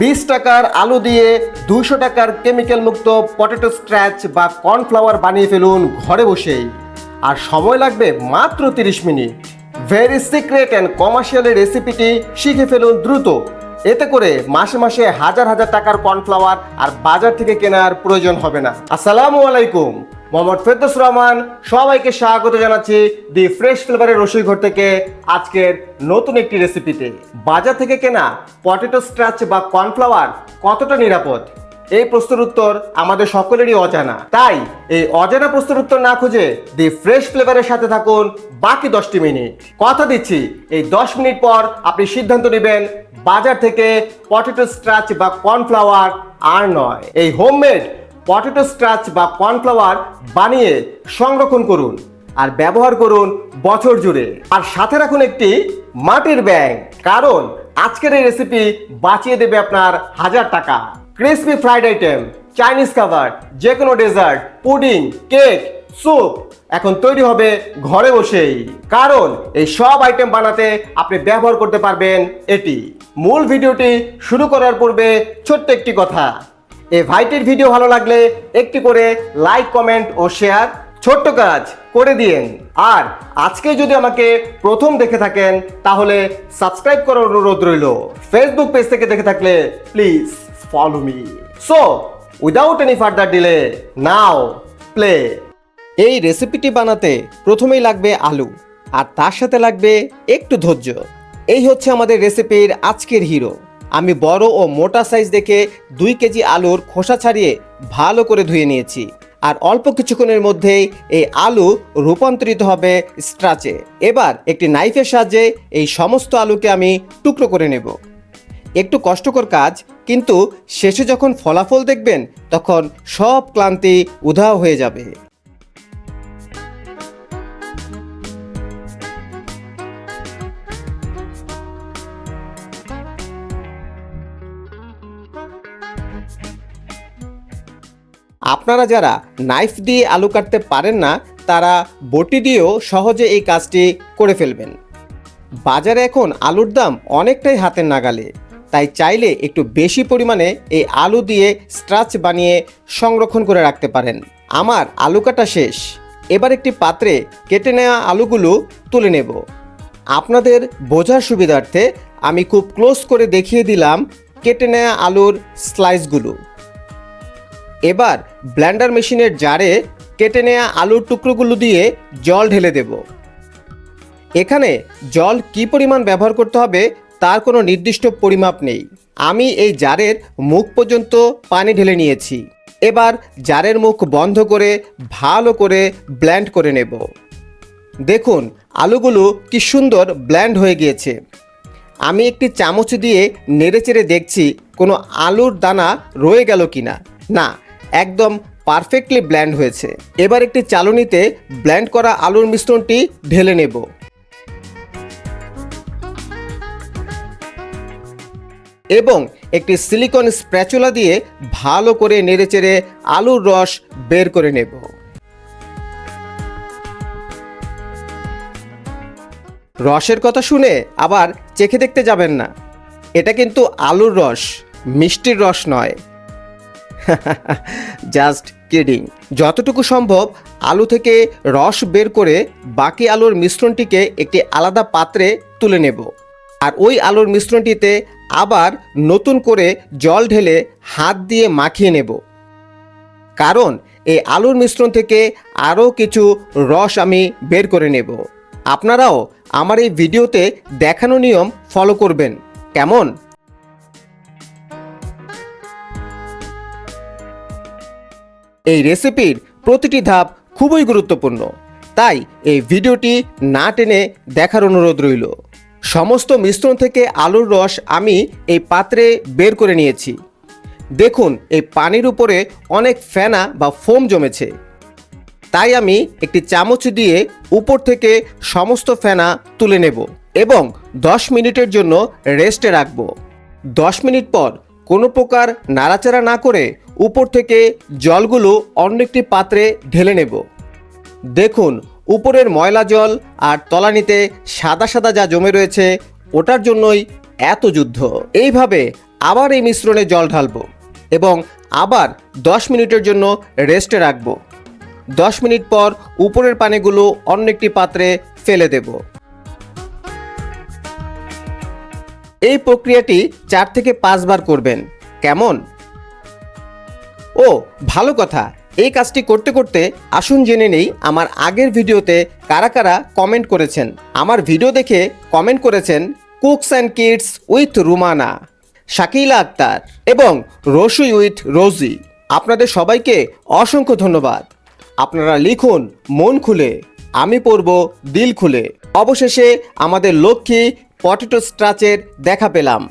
বিশ টাকার আলু দিয়ে দুশো টাকার কেমিক্যাল মুক্ত পটেটো স্ট্র্যাচ বা কর্নফ্লাওয়ার বানিয়ে ফেলুন ঘরে বসেই। আর সময় লাগবে মাত্র তিরিশ minute. Very secret and commercial রেসিপিটি শিখে ফেলুন দ্রুত। এতে করে মাসে মাসে হাজার হাজার টাকার কর্নফ্লাওয়ার আর বাজার থেকে কেনার প্রয়োজন হবে না। আসসালামু আলাইকুম। মোহাম্মদ ফেরদৌস রহমান, সবাইকে স্বাগত জানাচ্ছি দি ফ্রেশ ফ্লেভারের রসুই ঘর থেকে আজকের নতুন একটি রেসিপিতে। বাজার থেকে কেনা পটেটো স্ট্রাচ বা কর্নফ্লাওয়ার কতটা নিরাপদ? এই প্রশ্নের উত্তর আমাদের সকলেরই অজানা। তাই এই অজানা প্রশ্নের উত্তর না খুঁজে দি ফ্রেশ ফ্লেভারের সাথে থাকুন বাকি দশটি মিনিট। কথা দিচ্ছি, এই দশ মিনিট পর আপনি সিদ্ধান্ত নেবেন বাজার থেকে পটেটো স্ট্রাচ বা কর্নফ্লাওয়ার আর নয়। এই হোমমেড পটেটো স্ট্রাচ বা কর্নফ্লাওয়ার বানিয়ে সংরক্ষণ করুন আর ব্যবহার করুন বছর জুড়ে। আর সাথে রাখুন একটি মাটির ব্যাগ, কারণ আজকের এই রেসিপি বাঁচিয়ে দেবে আপনার হাজার টাকা। ক্রিসপি ফ্রাইড আইটেম চাইনিজ খাবার যে কোনো ডেজার্ট পুডিং কেক স্যুপ এখন তৈরি হবে ঘরে বসেই। কারণ এই সব আইটেম বানাতে আপনি ব্যবহার করতে পারবেন এটি। মূল ভিডিওটি শুরু করার পূর্বে ছোট্ট একটি কথা। এই ভাইটির ভিডিও ভালো লাগলে একটি করে লাইক, কমেন্ট ও শেয়ার ছোট্ট কাজ করে দিন আর আজকে যদি আমাকে প্রথম দেখে থাকেন, তাহলে সাবস্ক্রাইব করার অনুরোধ রইল। ফেসবুক পেজ থেকে দেখে থাকলে please follow me so without any further delay now play এই রেসিপিটি বানাতে প্রথমেই লাগবে আলু, আর তার সাথে লাগবে একটু ধৈর্য। এই হচ্ছে আমাদের রেসিপির আজকের হিরো আমি বড় ও মোটা সাইজ দেখে দুই কেজি আলুর খোসা ছাড়িয়ে ভালো করে ধুয়ে নিয়েছি। আর অল্প কিছুক্ষণের মধ্যেই এই আলু রূপান্তরিত হবে স্ট্রাচে এবার একটি নাইফের সাহায্যে এই সমস্ত আলুকে আমি টুকরো করে নেব। একটু কষ্টকর কাজ, কিন্তু শেষে যখন ফলাফল দেখবেন, তখন সব ক্লান্তি উধাও হয়ে যাবে। আপনারা যারা নাইফ দিয়ে আলু কাটতে পারেন না, তারা বটি দিয়েও সহজে এই কাজটি করে ফেলবেন। বাজারে এখন আলুর দাম অনেকটাই হাতের নাগালে, তাই চাইলে একটু বেশি পরিমাণে এই আলু দিয়ে স্ট্রাচ বানিয়ে সংরক্ষণ করে রাখতে পারেন। আমার আলু কাটা শেষ। এবার একটি পাত্রে কেটে নেওয়া আলুগুলো তুলে নেব। আপনাদের বোঝার সুবিধার্থে আমি খুব ক্লোজ করে দেখিয়ে দিলাম কেটে নেওয়া আলুর স্লাইসগুলো এবার ব্ল্যান্ডার মেশিনের জারে কেটে নেওয়া আলুর টুকরোগুলো দিয়ে জল ঢেলে দেব। এখানে জল কি পরিমাণ ব্যবহার করতে হবে তার কোনো নির্দিষ্ট পরিমাপ নেই। আমি এই জারের মুখ পর্যন্ত পানি ঢেলে নিয়েছি। এবার জারের মুখ বন্ধ করে, ভালো করে ব্ল্যান্ড করে নেব। দেখুন, আলুগুলো কি সুন্দর ব্ল্যান্ড হয়ে গিয়েছে। আমি একটি চামচ দিয়ে নেড়েচেড়ে দেখছি, কোনো আলুর দানা রয়ে গেল কিনা। না একদম পারফেক্টলি ব্ল্যান্ড হয়েছে। এবার একটি চালনিতে ব্ল্যান্ড করা আলুর মিশ্রণটি ঢেলে নেব। এবং একটি সিলিকন স্প্র্যাচুলা দিয়ে ভালো করে নেড়েচেড়ে আলুর রস বের করে নেব। রসের কথা শুনে আবার চেখে দেখতে যাবেন না। এটা কিন্তু আলুর রস, মিষ্টির রস নয়। জাস্ট কিডিং যতটুকু সম্ভব আলু থেকে রস বের করে বাকি আলুর মিশ্রণটিকে একটি আলাদা পাত্রে তুলে নেব। আর ওই আলুর মিশ্রণটিতে আবার নতুন করে জল ঢেলে হাত দিয়ে মাখিয়ে নেব। কারণ এই আলুর মিশ্রণ থেকে আরও কিছু রস আমি বের করে নেব। আপনারাও আমার এই ভিডিওতে দেখানো নিয়ম ফলো করবেন। কেমন? এই রেসিপির প্রতিটি ধাপ খুবই গুরুত্বপূর্ণ। তাই এই ভিডিওটি না টেনে দেখার অনুরোধ রইল। সমস্ত মিশ্রণ থেকে আলুর রস আমি এই পাত্রে বের করে নিয়েছি। দেখুন, এই পানির উপরে অনেক ফেনা বা ফোম জমেছে। তাই আমি একটি চামচ দিয়ে উপর থেকে সমস্ত ফেনা তুলে নেব এবং 10 মিনিটের জন্য রেস্টে রাখব। 10 মিনিট পর কোনো প্রকার নাড়াচাড়া না করে উপর থেকে জলগুলো অন্য একটি পাত্রে ঢেলে নেব। দেখুন, উপরের ময়লা জল আর তলানিতে সাদা সাদা যা জমে রয়েছে, ওটার জন্যই এত যুদ্ধ। এইভাবে আবার এই মিশ্রণে জল ঢালবো এবং আবার দশ মিনিটের জন্য রেস্টে রাখব। দশ মিনিট পর উপরের পানিগুলো অন্য একটি পাত্রে ফেলে দেব। এই প্রক্রিয়াটি চার থেকে পাঁচবার করবেন। কেমন? ও, ভালো কথা। এই কাজটি করতে করতে আসুন জেনে নেই আমার আগের ভিডিওতে কারা কারা কমেন্ট করেছেন। আমার ভিডিও দেখে কমেন্ট করেছেন cooks and kids with Rumana Shakila Akter এবং রসুই উইথ রোজি আপনাদের সবাইকে অসংখ্য ধন্যবাদ। আপনারা লিখুন, মন খুলে। আমি পড়ব, দিল খুলে। অবশেষে আমাদের লক্ষ্মী পটেটো স্ট্রাচের দেখা পেলাম।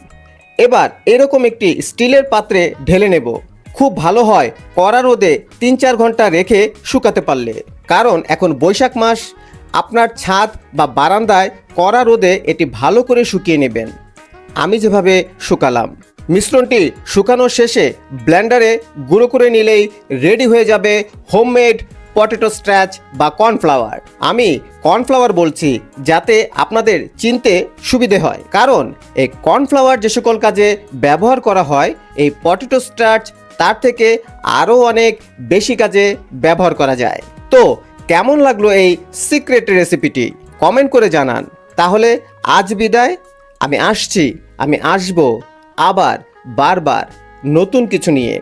এবার এরকম একটি স্টিলের পাত্রে ঢেলে নেব। খুব ভালো হয় কড়া রোদে তিন চার ঘণ্টা রেখে শুকাতে পারলে। কারণ এখন বৈশাখ মাস, আপনার ছাদ বা বারান্দায় কড়া রোদে এটি ভালো করে শুকিয়ে নেবেন। আমি যেভাবে শুকালাম। মিশ্রণটি শুকানোর শেষে ব্লেন্ডারে গুঁড়ো করে নিলেই রেডি হয়ে যাবে হোমমেড পটেটো স্ট্র্যাচ বা কর্নফ্লাওয়ার। আমি কর্নফ্লাওয়ার বলছি যাতে আপনাদের চিনতে সুবিধে হয়। কারণ এই কর্নফ্লাওয়ার যে সকল কাজে ব্যবহার করা হয়, এই পটেটো স্ট্র্যাচ তার থেকে আরও অনেক বেশি কাজে ব্যবহার করা যায়। তো কেমন লাগল এই সিক্রেট রেসিপিটি? কমেন্ট করে জানান। তাহলে আজ বিদায়। আমি আসছি। আমি আসব আবার বারবার নতুন কিছু নিয়ে।